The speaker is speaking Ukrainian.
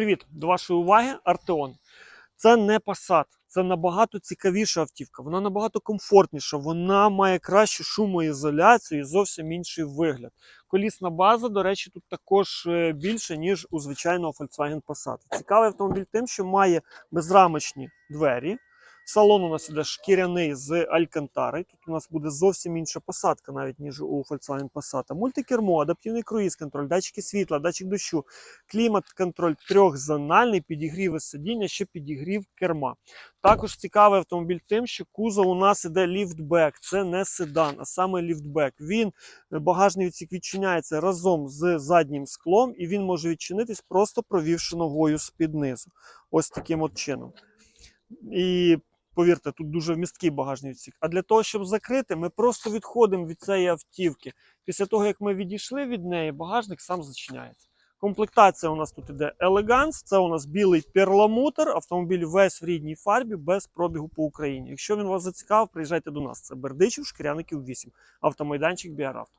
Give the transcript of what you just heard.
Привіт! До вашої уваги Артеон. Це не Passat, це набагато цікавіша автівка. Вона набагато комфортніша, вона має кращу шумоізоляцію і зовсім інший вигляд. Колісна база, до речі, тут також е, більше, ніж у звичайного Volkswagen Passat. Цікавий автомобіль тим, що має безрамочні двері. Салон у нас іде шкіряний з Алькантари. Тут у нас буде зовсім інша посадка, навіть ніж у Volkswagen Passat. Мультикермо, адаптивний круїз-контроль, датчики світла, датчик дощу, клімат-контроль трьохзональний, підігрів сидіння, ще підігрів керма. Також цікавий автомобіль тим, що кузов у нас іде ліфтбек. Це не седан, а саме ліфтбек. Він е, багажний відсік відчиняється разом з заднім склом, і він може відчинитись, просто провівши ногою з-під низу. Ось таким от чином. І повірте, тут дуже вмісткий багажний відсік. А для того, щоб закрити, ми просто відходимо від цієї автівки. Після того, як ми відійшли від неї, багажник сам зачиняється. Комплектація у нас тут іде Elegance, це у нас білий перламутр, автомобіль весь в рідній фарбі, без пробігу по Україні. Якщо він вас зацікавив, приїжджайте до нас. Це Бердичів, Шкіряників 8, автомайданчик Біаравто.